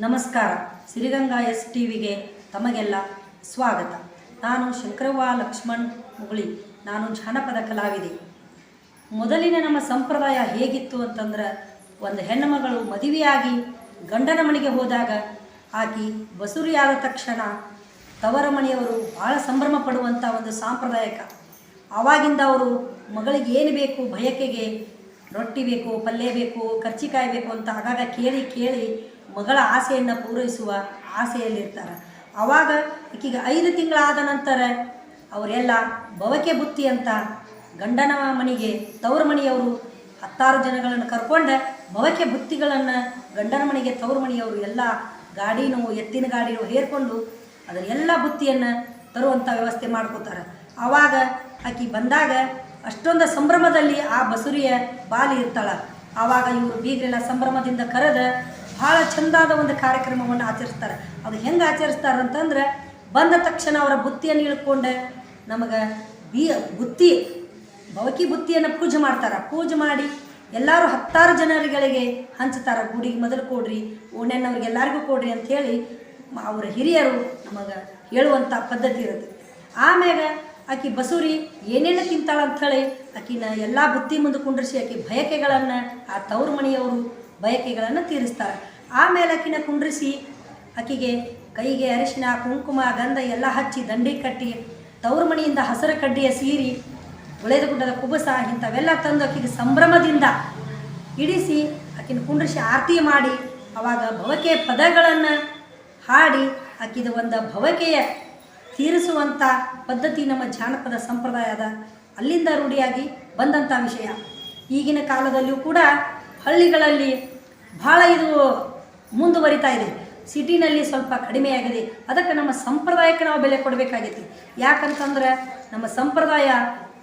ನಮಸ್ಕಾರ. ಸಿರಿಗಂಗಾ ಎಸ್ ಟಿವಿಗೆ ತಮಗೆಲ್ಲ ಸ್ವಾಗತ. ನಾನು ಶಂಕರವ್ವ ಲಕ್ಷ್ಮಣ್ ಮುಗುಳಿ. ನಾನು ಜಾನಪದ ಕಲಾವಿದೆ. ಮೊದಲಿನ ನಮ್ಮ ಸಂಪ್ರದಾಯ ಹೇಗಿತ್ತು ಅಂತಂದ್ರೆ, ಒಂದು ಹೆಣ್ಣುಮಗಳು ಮದುವೆಯಾಗಿ ಗಂಡನ ಮನೆಗೆ ಹೋದಾಗ ಆಕಿ ಬಸುರಿಯಾದ ತಕ್ಷಣ ತವರ ಮನೆಯವರು ಭಾಳ ಸಂಭ್ರಮ ಪಡುವಂಥ ಒಂದು ಸಾಂಪ್ರದಾಯಿಕ. ಆವಾಗಿಂದ ಅವರು ಮಗಳಿಗೆ ಏನು ಬೇಕು ಬಯಕೆಗೆ ರೊಟ್ಟಿ ಬೇಕು ಪಲ್ಯ ಬೇಕು, ಕರ್ಚಿಕಾಯಿ ಬೇಕು ಅಂತ ಆಗಾಗ ಕೇಳಿ ಕೇಳಿ ಮಗಳ ಆಸೆಯನ್ನು ಪೂರೈಸುವ ಆಸೆಯಲ್ಲಿರ್ತಾರೆ. ಆವಾಗ ಈಕಿಗೆ ಐದು ತಿಂಗಳಾದ ನಂತರ ಅವರೆಲ್ಲ ಬವಕೆ ಬುತ್ತಿ ಅಂತ ಗಂಡನ ಮನೆಗೆ ತವರು ಮನೆಯವರು ಹತ್ತಾರು ಜನಗಳನ್ನು ಕರ್ಕೊಂಡು ಬವಕೆ ಬುತ್ತಿಗಳನ್ನು ಗಂಡನ ಮನೆಗೆ ತವರು ಮನೆಯವರು ಎಲ್ಲ ಗಾಡಿನೋ, ಎತ್ತಿನ ಗಾಡಿನೋ ಹೇರ್ಕೊಂಡು ಅದರ ಎಲ್ಲ ಬುತ್ತಿಯನ್ನು ತರುವಂಥ ವ್ಯವಸ್ಥೆ ಮಾಡ್ಕೋತಾರೆ. ಆವಾಗ ಆಕಿ ಬಂದಾಗ ಅಷ್ಟೊಂದು ಸಂಭ್ರಮದಲ್ಲಿ ಆ ಬಸುರಿಯ ಬಾಲಿ ಇರ್ತಾಳೆ. ಆವಾಗ ಇವರು ಬೀಗರೆಲ್ಲ ಸಂಭ್ರಮದಿಂದ ಕರೆದ ಭಾಳ ಚಂದಾದ ಒಂದು ಕಾರ್ಯಕ್ರಮವನ್ನು ಆಚರಿಸ್ತಾರೆ. ಅದು ಹೆಂಗೆ ಆಚರಿಸ್ತಾರೆ ಅಂತಂದ್ರೆ, ಬಂದ ತಕ್ಷಣ ಅವರ ಬುತ್ತಿಯನ್ನು ಇಳ್ಕೊಂಡು ನಮಗೆ ಬಿ, ಬುತ್ತಿ, ಬವಕಿ ಬುತ್ತಿಯನ್ನು ಪೂಜೆ ಮಾಡ್ತಾರೆ. ಪೂಜೆ ಮಾಡಿ ಎಲ್ಲರೂ ಹತ್ತಾರು ಜನರುಗಳಿಗೆ ಹಂಚ್ತಾರೆ. ಗುಡಿಗೆ ಮೊದಲು ಕೊಡ್ರಿ ಓಣ್ಯನವ್ರಿಗೆ ಎಲ್ಲರಿಗೂ ಕೊಡ್ರಿ ಅಂಥೇಳಿ ಅವರ ಹಿರಿಯರು ನಮಗೆ ಹೇಳುವಂಥ ಪದ್ಧತಿ ಇರುತ್ತೆ. ಆಮ್ಯಾಗ ಆಕೆ ಬಸೂರಿ ಏನೇನು ತಿಂತಾಳ ಅಂಥೇಳಿ ಆಕಿನ ಎಲ್ಲ ಬುತ್ತಿ ಮುಂದೆ ಕುಂಡ್ರಿಸಿ ಆಕೆ ಬಯಕೆಗಳನ್ನು ಆ ತವರು ಮನೆಯವರು ಬಯಕೆಗಳನ್ನು ತೀರಿಸ್ತಾರೆ. ಆಮೇಲೆ ಆಕಿನ ಕುಂಡ್ರಿಸಿ ಆಕಿಗೆ ಕೈಗೆ ಅರಿಶಿನ, ಕುಂಕುಮ, ಗಂಧ ಎಲ್ಲ ಹಚ್ಚಿ ದಂಡಿ ಕಟ್ಟಿ ತವ್ರ ಮನೆಯಿಂದ ಹಸಿರು ಕಡ್ಡಿಯ ಸೀರಿ ಗುಳೆದ ಗುಡ್ಡದ ಕುಬಸ ಇಂಥವೆಲ್ಲ ತಂದು ಆಕೆಗೆ ಸಂಭ್ರಮದಿಂದ ಇಡಿಸಿ ಆಕಿನ ಕುಂಡ್ರಿಸಿ ಆರತಿ ಮಾಡಿ ಅವಾಗ ಭವಕೆ ಪದಗಳನ್ನು ಹಾಡಿ ಆಕಿದ ಒಂದು ಭವಕೆಯ ತೀರಿಸುವಂಥ ಪದ್ಧತಿ ನಮ್ಮ ಜಾನಪದ ಸಂಪ್ರದಾಯದ ಅಲ್ಲಿಂದ ರೂಢಿಯಾಗಿ ಬಂದಂಥ ವಿಷಯ. ಈಗಿನ ಕಾಲದಲ್ಲಿಯೂ ಕೂಡ ಹಳ್ಳಿಗಳಲ್ಲಿ ಭಾಳ ಇದು ಮುಂದುವರಿತಾ ಇದೆ. ಸಿಟಿನಲ್ಲಿ ಸ್ವಲ್ಪ ಕಡಿಮೆಯಾಗಿದೆ ಅದಕ್ಕೆ ನಮ್ಮ ಸಂಪ್ರದಾಯಕ್ಕೆ ನಾವು ಬೆಲೆ ಕೊಡಬೇಕಾಗೈತಿ. ಯಾಕಂತಂದ್ರೆ ನಮ್ಮ ಸಂಪ್ರದಾಯ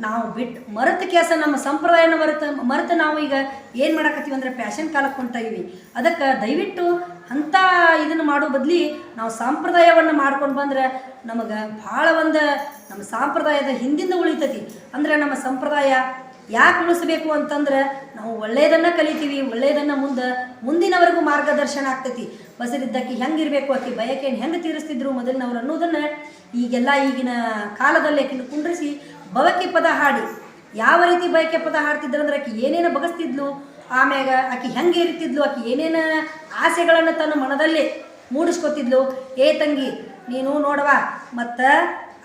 ನಾವು ಬಿಟ್ಟು ಮರೆತ ಕೆಲಸ ನಮ್ಮ ಸಂಪ್ರದಾಯನ ಮರೆತು ಮರೆತು ನಾವು ಈಗ ಏನು ಮಾಡಕತ್ತೀವಿ ಅಂದರೆ ಫ್ಯಾಷನ್ ಕಾಲಕ್ಕೆ ಹೊಂಟಾಗಿವಿ ಅದಕ್ಕೆ ದಯವಿಟ್ಟು ಅಂಥ ಇದನ್ನು ಮಾಡೋ ಬದಲಿ ನಾವು ಸಂಪ್ರದಾಯವನ್ನು ಮಾಡ್ಕೊಂಡು ಬಂದ್ರೆ ನಮಗೆ ಭಾಳ ಒಂದು ನಮ್ಮ ಸಂಪ್ರದಾಯದ ಹಿಂದಿಂದ ಉಳಿತೈತಿ. ಅಂದರೆ ನಮ್ಮ ಸಂಪ್ರದಾಯ ಯಾಕೆ ಉಳಿಸ್ಬೇಕು ಅಂತಂದ್ರೆ ನಾವು ಒಳ್ಳೆಯದನ್ನು ಕಲಿತೀವಿ ಒಳ್ಳೆಯದನ್ನು ಮುಂದೆ, ಮುಂದಿನವರೆಗೂ ಮಾರ್ಗದರ್ಶನ ಆಗ್ತೈತಿ. ಬಸರಿದ್ದಕ್ಕೆ ಹೆಂಗಿರಬೇಕು ಆಕೆ ಬಯಕೆಯನ್ನು ಹೆಂಗೆ ತೀರಿಸ್ತಿದ್ರು ಮೊದಲಿನವ್ರು ಅನ್ನೋದನ್ನು ಈಗೆಲ್ಲ ಈಗಿನ ಕಾಲದಲ್ಲಿ ಆಕಿನ ಕುಂಡ್ರಿಸಿ ಬವಕೆ ಪದ ಹಾಡಿ. ಯಾವ ರೀತಿ ಬಯಕೆ ಪದ ಹಾಡ್ತಿದ್ರು ಅಂದ್ರೆ ಆಕಿ ಏನೇನು ಬಗಸ್ತಿದ್ಲು, ಆಮ್ಯಾಗ ಆಕೆ ಹೆಂಗೆ ಇರ್ತಿದ್ಲು ಆಕಿ ಏನೇನು ಆಸೆಗಳನ್ನು ತನ್ನ ಮನದಲ್ಲಿ ಮೂಡಿಸ್ಕೊತಿದ್ಲು. ಏ ತಂಗಿ, ನೀನು ನೋಡವಾ, ಮತ್ತು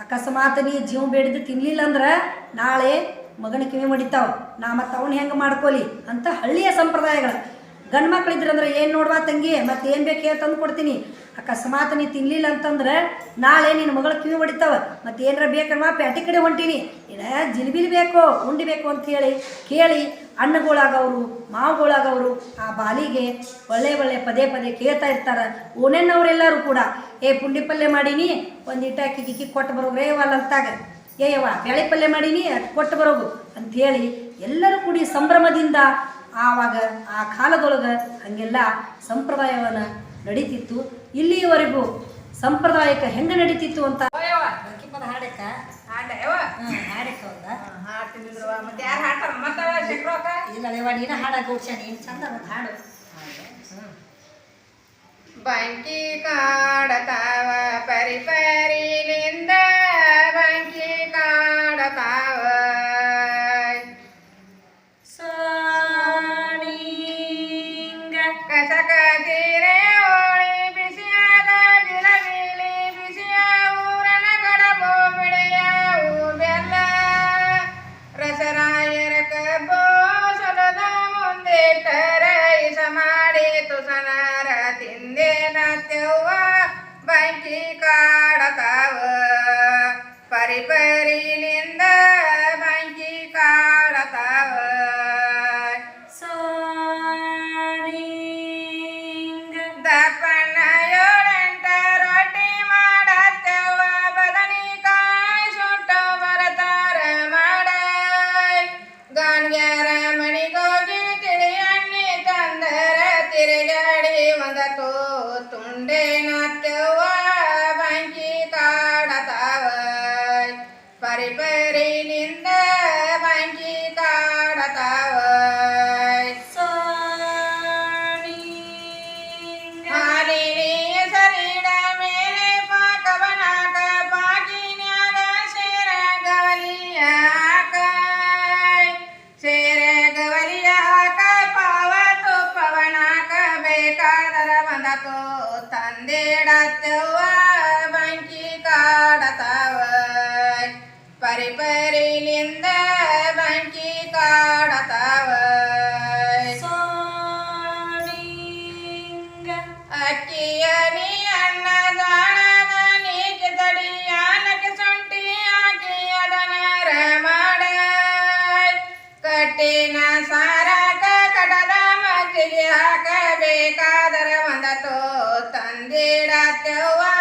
ಅಕಸ್ಮಾತ್ ನೀ ಜೀವ ಬೇಡಿದ್ದು ತಿನ್ನಲಿಲ್ಲ ಅಂದ್ರೆ ನಾಳೆ ಮಗನ ಕಿವಿ ಮಡಿತಾವ. ನಾ ಮತ್ತು ಅವನು ಹೆಂಗೆ ಮಾಡ್ಕೊಲಿ ಅಂತ ಹಳ್ಳಿಯ ಸಂಪ್ರದಾಯಗಳು. ಗಂಡು ಮಕ್ಳು ಇದ್ರಂದ್ರೆ ಏನು ನೋಡುವ ತಂಗಿ? ಮತ್ತೆ ಏನು ಬೇಕು ಹೇಳಿ ತಂದು ಕೊಡ್ತೀನಿ. ಅಕಸ್ಮಾತ್ ನೀ ತಿನ್ನಲಿಲ್ಲ ಅಂತಂದ್ರೆ ನಾಳೆ ನಿನ್ನ ಮಗಳ ಕಿವಿ ಹೊಡಿತಾವ ಮತ್ತೆ ಏನಾರ ಬೇಕನ್ವಾ ಪ್ಯಾಟಿ ಕಡೆ ಹೊಂಟೀನಿ. ಇಲ್ಲ ಜಿಲ್ಬಿಲ್ ಬೇಕು, ಉಂಡಿ ಬೇಕು ಅಂತ ಹೇಳಿ ಕೇಳಿ ಅಣ್ಣಗಳಾಗವರು, ಮಾವುಗಳಾಗವರು ಆ ಬಾಲಿಗೆ ಒಳ್ಳೆ ಒಳ್ಳೆ ಪದೇ ಪದೇ ಕೇಳ್ತಾ ಇರ್ತಾರೆ. ಓನೆನ್ನವರೆಲ್ಲರೂ ಕೂಡ, ಏ ಪುಂಡಿ ಪಲ್ಯ ಮಾಡೀನಿ, ಒಂದು ಇಟ್ಟಾಕಿ ಕಿಕ್ಕಿ ಕೊಟ್ಟು ವಾಲ್ ಅಂತಾಗ. ಏಯವ್ವ ಬೇಳೆ ಪಲ್ಯ ಮಾಡೀನಿ ಕೊಟ್ಟು ಬರೋಗು. ಅಂಥೇಳಿ ಎಲ್ಲರೂ ಕೂಡಿ ಸಂಭ್ರಮದಿಂದ ಆವಾಗ ಆ ಕಾಲದೊಳಗೆ ಹಾಗೆಲ್ಲ ಸಂಪ್ರದಾಯವನ್ನು ನಡೀತಿತ್ತು. ಇಲ್ಲಿಯವರೆಗೂ ಸಂಪ್ರದಾಯಕ್ಕೆ ಹೆಂಗೆ ನಡೀತಿತ್ತು ಅಂತ? ಪದ ಹಾಡಕ್ಕ ಪರಿ ಮತ್ತೆ ಬಂಕಿ ಕಾಡತಾವ ಪರಿ ಪರಿಲಿಂದ ಬಂಕಿ ಕಾಡತಾವ ಸಾಣಿಂಗ ದಪ್ಪಣ್ಣ ಏಳೆಂಟ ರೊಟ್ಟಿ ಮಾಡತ್ತವ ಬದನಿಕಾಯಿ ಸುಟ್ಟು ಬರತಾರ ಮಾಡ ಗಾನ್ಗ್ಯಾರ ಮಣಿಗೋಗಿ ತಿಳಿ ಎಣ್ಣೆ ತಂದರ ತಿರುಗಾಡಿ ಒಂದತ್ತು ತುಂಡೇನತ್ತವ eu there.